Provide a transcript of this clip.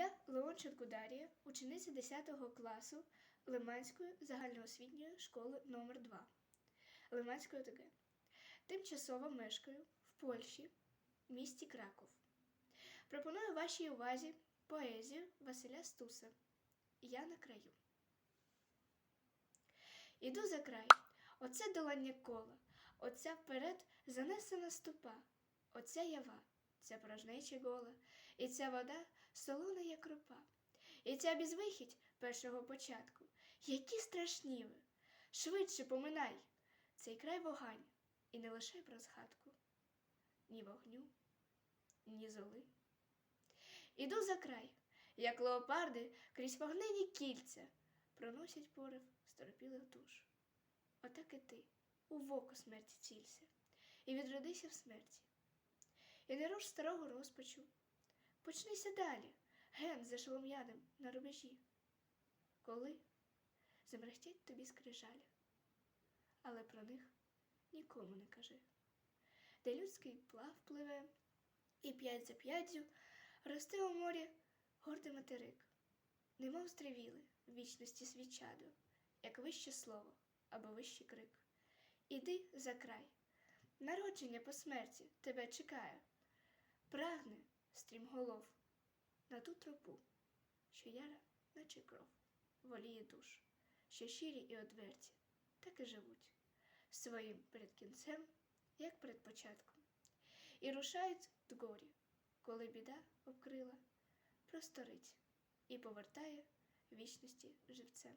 Я Леонченко Дарія, учениця 10 класу Лиманської загальноосвітньої школи номер 2 Лиманської ОТГ. Тимчасово мешкаю в Польщі, місті Краков. Пропоную вашій увазі поезію Василя Стуса Я на краю. Іду за край, оце долання кола, оця вперед занесена ступа, оця ява, ця порожнеча гола, і ця вода солона, як ропа, і ця безвихідь першого початку. Які страшні ви! Швидше поминай цей край вогань, і не лише про згадку, ні вогню, ні золи. Іду за край, як леопарди крізь вогнені кільця проносять порив сторопілих душ. Отак і ти у воко смерті цілься, і відродися в смерті. І не руш старого розпачу, почнися далі, ген за шолом'яним на рубежі. Коли замерехтять тобі скрижалі, але про них нікому не кажи. Де людський плав пливе, і п'ять за п'ятдю росте у морі гордий материк, немов стрівіли в вічності свічаду, як вище слово або вищий крик. Іди за край, народження по смерті тебе чекає, прагне стрімголов на ту тропу, що яра, наче кров, воліє душ, що щирі і одверті, так і живуть своїм перед кінцем, як перед початком, і рушають дгорі, коли біда обкрила, просторить і повертає вічності живцем.